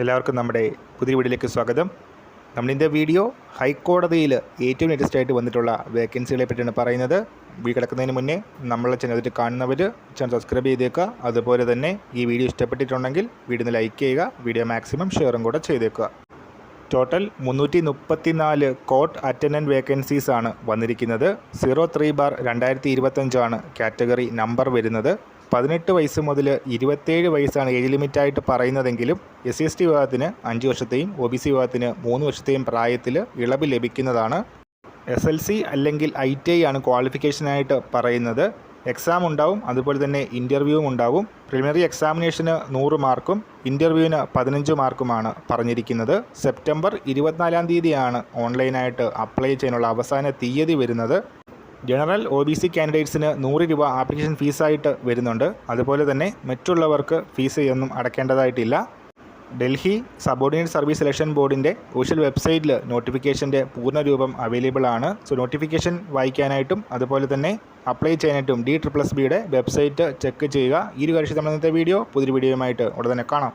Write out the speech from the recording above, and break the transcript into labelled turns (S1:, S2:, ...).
S1: എല്ലാവർക്കും നമ്മുടെ പുതിയ വീഡിയോയിലേക്ക് സ്വാഗതം. നമ്മളിന്റെ വീഡിയോ ഹൈക്കോടതിയിൽ ഏറ്റവും ലേറ്റസ്റ്റ് ആയിട്ട് വന്നിട്ടുള്ള വേക്കൻസികളെ പറ്റിയാണ് പറയുന്നത്. വീഡിയോ കിടക്കുന്നതിന് മുന്നേ നമ്മളെ ചാനൽ കാണുന്നവർ ചാനൽ സബ്സ്ക്രൈബ് ചെയ്തേക്കുക അതുപോലെ തന്നെ ഈ വീഡിയോ ഇഷ്ടപ്പെട്ടിട്ടുണ്ടെങ്കിൽ വീഡിയോ ലൈക്ക് ചെയ്യുക വീഡിയോ മാക്സിമം ഷെയറും കൂടെ ചെയ്തേക്കുക ടോട്ടൽ മുന്നൂറ്റി മുപ്പത്തിനാല് കോർട്ട് അറ്റൻഡന്റ് വേക്കൻസീസ് ആണ് വന്നിരിക്കുന്നത്. സീറോ ത്രീ ബാർ രണ്ടായിരത്തി ഇരുപത്തഞ്ചാണ് കാറ്റഗറി നമ്പർ വരുന്നത്. പതിനെട്ട് വയസ്സ് മുതൽ ഇരുപത്തേഴ് വയസ്സാണ് ഏജ് ലിമിറ്റായിട്ട് പറയുന്നതെങ്കിലും എസ് സി എസ് ടി വിഭാഗത്തിന് അഞ്ച് വർഷത്തെയും ഒ ബി സി വിഭാഗത്തിന് മൂന്ന് വർഷത്തെയും പ്രായത്തിൽ ഇളവ് ലഭിക്കുന്നതാണ്. എസ് എൽ സി അല്ലെങ്കിൽ ഐ ടി ഐ ആണ് ക്വാളിഫിക്കേഷനായിട്ട് പറയുന്നത്. എക്സാം ഉണ്ടാവും അതുപോലെ തന്നെ ഇന്റർവ്യൂവും ഉണ്ടാവും. പ്രിലിമിനറി എക്സാമിനേഷന് നൂറ് മാർക്കും ഇന്റർവ്യൂവിന് പതിനഞ്ച് മാർക്കുമാണ് പറഞ്ഞിരിക്കുന്നത്. സെപ്റ്റംബർ ഇരുപത്തിനാലാം തീയതിയാണ് ഓൺലൈനായിട്ട് അപ്ലൈ ചെയ്യാനുള്ള അവസാന തീയതി വരുന്നത്. ജനറൽ ഒ ബി സി കാൻഡിഡേറ്റ്സിന് നൂറ് രൂപ ആപ്ലിക്കേഷൻ ഫീസായിട്ട് വരുന്നുണ്ട്. അതുപോലെ തന്നെ മറ്റുള്ളവർക്ക് ഫീസ് ഒന്നും അടയ്ക്കേണ്ടതായിട്ടില്ല ഡൽഹി സബോർഡിനേറ്റ് സർവീസ് സെലക്ഷൻ ബോർഡിന്റെ ഒഫീഷ്യൽ വെബ്സൈറ്റിൽ നോട്ടിഫിക്കേഷന്റെ പൂർണരൂപം അവൈലബിൾ ആണ്. സോ നോട്ടിഫിക്കേഷൻ വായിക്കാനായിട്ടും അതുപോലെ തന്നെ അപ്ലൈ ചെയ്യാനായിട്ടും ഡി ട്രിപ്പിൾ എസ് ബിയുടെ വെബ്സൈറ്റ് ചെക്ക് ചെയ്യുക. ഈ ഒരു കാര്യത്തിൽ നമ്മൾ ഇന്നത്തെ വീഡിയോ പുതിയൊരു വീഡിയോയുമായിട്ട് ഉടനെ കാണാം.